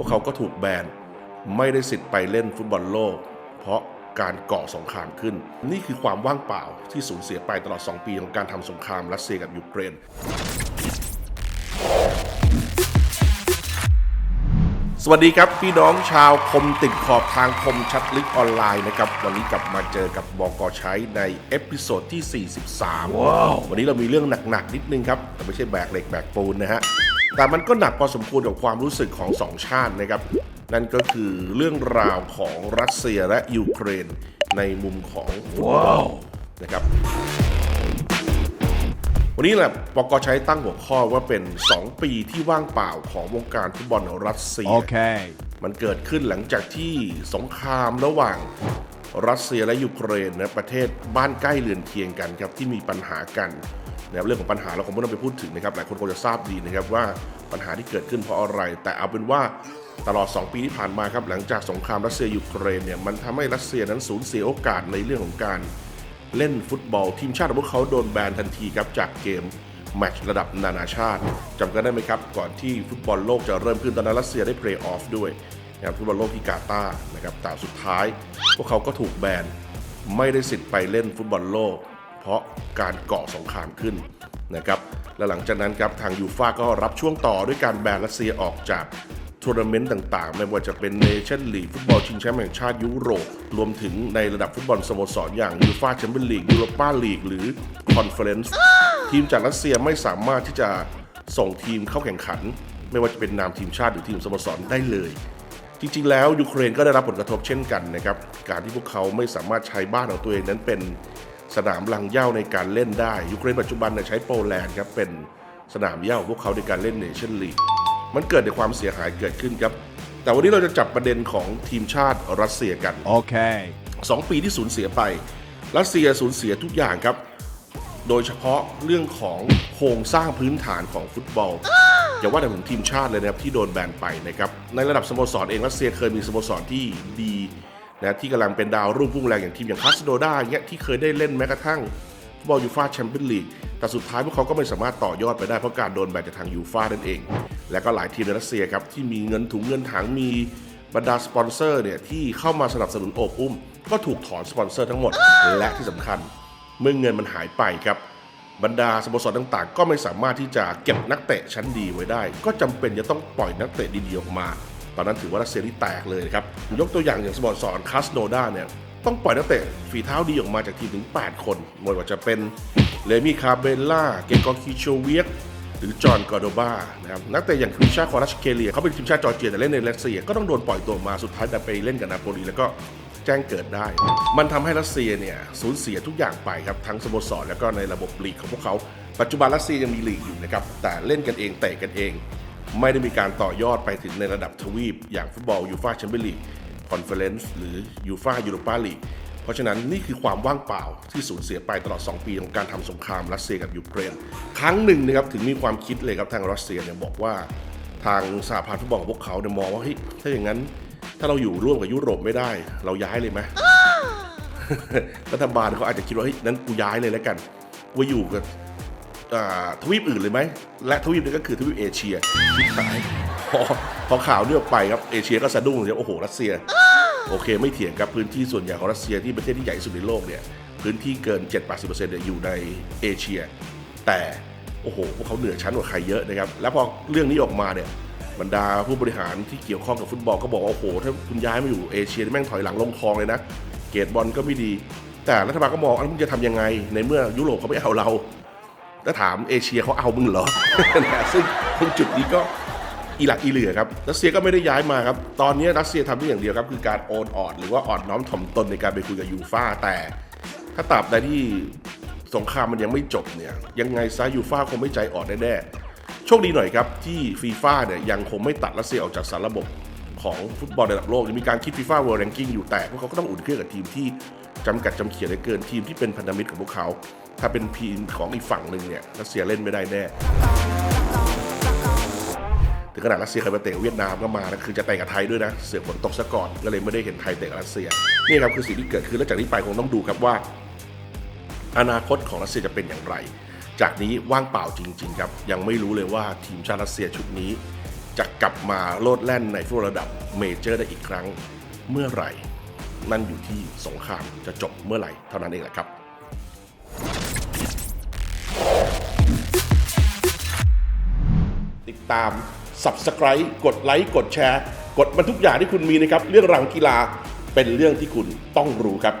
วกเขาก็ถูกแบนไม่ได้สิทธิ์ไปเล่นฟุตบอลโลก เพราะการก่อสงครามขึ้น นี่คือความว่างเปล่าที่สูญเสียไปตลอด 2 ปีของการทำสงครามรัสเซียกับยูเครน สวัสดีครับพี่น้องชาวคมติดขอบทางคมชัดลึกออนไลน์นะครับ วันนี้กลับมาเจอกับบอกอใช้ในเอพิโซดที่ 43ว้าววันนี้เรามีเรื่องหนักๆนิดนึงครับแต่ไม่ใช่แบกเหล็กแบกปูนนะฮะ แต่มันก็หนักพอสมควรกับความรู้สึกของสองชาตินะครับ นั่นก็คือเรื่องราวของรัสเซียและยูเครนในมุมของฟุตบอลนะครับ วันนี้แหละปกใช้ตั้งหัวข้อว่าเป็น 2 ปีที่ว่างเปล่าของวงการฟุตบอลรัสเซีย Okay. มันเกิดขึ้นหลังจากที่สงครามระหว่าง รัสเซียและยูเครนนะประเทศบ้านใกล้เรือนเคียงกันครับที่มีปัญหากันนะครับเรื่องของปัญหาเราคงไม่ต้องไปพูดถึงนะครับหลายคนคงจะทราบดีนะครับว่าปัญหาที่เกิดขึ้นเพราะอะไร แต่เอาเป็นว่าตลอด 2 ปีที่ผ่านมาครับหลังจากสงครามรัสเซียยูเครนเนี่ยมันทำให้รัสเซียนั้นสูญเสียโอกาสในเรื่องของการเล่นฟุตบอล ทีมชาติของพวกเขาโดนแบนทันทีครับจากเกมแมตช์ระดับนานาชาติจำกันได้ไหมครับ ก่อนที่ฟุตบอลโลกจะเริ่มขึ้นตอนนั้นรัสเซียได้เพลย์ออฟด้วย นะครับฟุตบอลโลกที่กาตาร์นะครับแต่สุดท้าย พวกเขาก็ถูกแบนไม่ได้สิทธิ์ไปเล่นฟุตบอลโลก เพราะการก่อสงครามขึ้นนะครับและหลังจากนั้นครับทางยูฟ่าก็รับช่วงต่อด้วยการแบนรัสเซียออกจากทัวร์นาเมนต์ต่างๆ ไม่ว่าจะเป็นเนชั่นลีกฟุตบอลชิงแชมป์แห่งชาติยุโรป รวมถึงในระดับฟุตบอลสโมสรอย่างยูฟาแชมเปี้ยนลีกยูโรปาลีกหรือคอนเฟอเรนซ์ทีมจากรัสเซียไม่สามารถที่จะส่งทีมเข้าแข่งขัน ไม่ว่าจะเป็นนามทีมชาติหรือทีมสโมสรได้เลย จริงๆ แล้วยูเครนก็ได้รับผลกระทบเช่นกันนะครับการที่พวกเขาไม่สามารถใช้บ้านของตัวเองนั้นเป็นสนามลังเหย้าในการเล่นได้ยูเครนปัจจุบันเนี่ยใช้โปแลนด์ครับเป็นสนามเหย้าของพวกเขาในการเล่นเนชั่นลีกมันเกิดในความเสียหายเกิดขึ้นครับ แต่วันนี้เราจะจับประเด็นของทีมชาติรัสเซียกัน Okay. 2ปีที่สูญเสียไป รัสเซียสูญเสียทุกอย่างครับ โดยเฉพาะเรื่องของโครงสร้างพื้นฐานของฟุตบอล อย่าว่าแต่ถึงทีมชาติเลยนะครับที่โดนแบนไปนะครับในระดับสโมสรเองรัสเซียเคยมีสโมสรที่ดีนะที่กำลังเป็นดาวรุ่งพุ่งแรงอย่างทีมอย่างคาสโดดาเงี้ยที่เคยได้เล่นแม้กระทั่งฟุตบอลยูฟาแชมเปี้ยนลีกแต่สุดท้ายพวกเขาก็ไม่สามารถต่อยอดไปได้เพราะการโดนแบนจากทางยูฟานั่นเอง และก็หลายทีมในรัสเซียครับที่มีเงินถุงเงินถังมีบรรดาสปอนเซอร์เนี่ยที่เข้ามาสนับสนุนโอบอุ้ม ก็ถูกถอนสปอนเซอร์ทั้งหมด และที่สำคัญ เมื่อเงินมันหายไปครับ บรรดาสโมสรต่างๆ ก็ไม่สามารถที่จะเก็บนักเตะชั้นดีไว้ได้ ก็จำเป็นจะต้องปล่อยนักเตะดีๆออกมา ตอนนั้นถือว่ารัสเซียที่แตกเลยครับยกตัวอย่างอย่างสโมสรคาสโนดาเนี่ยต้องปล่อยนักเตะฝีเท้าดีออกมาจากทีมถึง 8 คนไม่ว่าจะเป็นเลมี่คาเบลล่าเกกอคิโชเวียกหรือจอห์นกอร์โดบานะครับนักเตะอย่างคริชาคอรัชเคเลียเขาเป็นทีมชาติจอร์เจียแต่เล่นในรัสเซียก็ต้องโดนปล่อยตัวมาสุดท้ายแต่ไปเล่นกับนาโปลีแล้วก็ แจ้งเกิดได้ มันทำให้รัสเซียเนี่ยสูญเสียทุกอย่างไปครับทั้งสโมสรแล้วก็ในระบบลีกของพวกเขา ปัจจุบันรัสเซียยังมีลีกอยู่นะครับแต่เล่นกันเองเตะกันเอง ไม่ได้มีการต่อยอดไปถึงในระดับทวีป อย่างฟุตบอลยูฟาแชมเปี้ยนลีกคอนเฟอเรนซ์หรือยูฟายูโรปาลีกเพราะฉะนั้นนี่คือความว่างเปล่าที่สูญเสียไปตลอด 2 ปีของการทำสงครามรัสเซียกับยูเครน ครั้งหนึ่งนะครับถึงมีความคิดเลยครับทางรัสเซียเนี่ยบอกว่า ทางสหพันธ์ฟุตบอลของพวกเขาเนี่ยมองว่าเฮ้ยถ้าอย่างนั้น ถ้าเราอยู่ร่วมกับยุโรปไม่ได้ เราย้ายเลยไหมรัฐบาลเขาอาจจะคิดว่าเฮ้ยนั้นกูย้ายเลยแล้วกันกูอยู่กับอ่าทวีปอื่นเลยไหม และทวีปนี้ก็คือทวีปเอเชียชิบหายพอพอข่าวนี้ออกไปครับเอเชียก็สะดุ้งเลยโอ้โหรัสเซีย โอเคไม่เถียงครับพื้นที่ส่วนใหญ่ของรัสเซียที่ประเทศที่ใหญ่ที่สุดในโลกเนี่ยพื้นที่เกิน 7-80%เนี่ยอยู่ในเอเชีย แต่โอ้โหพวกเขาเหนือชั้นกว่าใครเยอะนะครับ แล้วพอเรื่องนี้ออกมาเนี่ย บรรดาผู้บริหารที่เกี่ยวข้องกับฟุตบอลก็บอกว่าโอ้โหถ้าคุณย้ายมาอยู่เอเชียแม่งถอยหลังลงคลองเลยนะ เกรดบอลก็ไม่ดี แต่รัฐบาลก็มองอันมึงจะทำยังไง ในเมื่อยุโรปเขาไม่เอาเราแล้วถามเอเชียเขาเอามึงเหรอนะซึ่งตรงจุดนี้ก็อีหลักอีเหลือครับรัสเซียก็ไม่ได้ย้ายมาครับ ตอนนี้รัสเซียทำได้อย่างเดียวครับคือการโอนออนหรือว่าอ่อนน้อมถ่อมตนในการไปคุยกับยูฟ่าแต่ ถ้าตราบใดที่สงครามมันยังไม่จบเนี่ยยังไงซะยูฟ่าคงไม่ใจอ่อนแน่ๆ โชคดีหน่อยครับ ที่ฟีฟ่าเนี่ยยังคงไม่ตัดรัสเซียออกจากสารระบบของฟุตบอลระดับโลกยังมีการคิดฟีฟ่าเวิลด์แรงกิ้งอยู่แต่พวกเขาก็ต้องอุ่นเครื่องกับทีมที่จำกัดจำเขียนเหลือเกินทีมที่เป็นพันธมิตรของพวกเขา ถ้าเป็นทีมของอีกฝั่งหนึ่งเนี่ยรัสเซียเล่นไม่ได้แน่ถึงขนาดรัสเซียเคยไปเตะเวียดนามก็มานะคือจะเตะกับไทยด้วยนะ เสือฝนตกซะก่อนก็เลยไม่ได้เห็นไทยเตะกับรัสเซียนี่ครับคือสิ่งที่เกิดขึ้นแล้วจากนี้ไปคงต้องดูครับว่า อนาคตของรัสเซียจะเป็นอย่างไร จากนี้ว่างเปล่าจริง ๆ ครับ ยังไม่รู้เลยว่าทีมชาติรัสเซียชุดนี้ จะกลับมาโลดแล่นในฟุตบอลระดับเมเจอร์ได้อีกครั้งเมื่อไหร่ นั่นอยู่ที่สงครามจะจบเมื่อไหร่เท่านั้นเองแหละครับติดตาม Subscribe กดไลค์กดแชร์ กดมันทุกอย่างที่คุณมีนะครับ เรื่องราวของกีฬาเป็นเรื่องที่คุณต้องรู้ครับ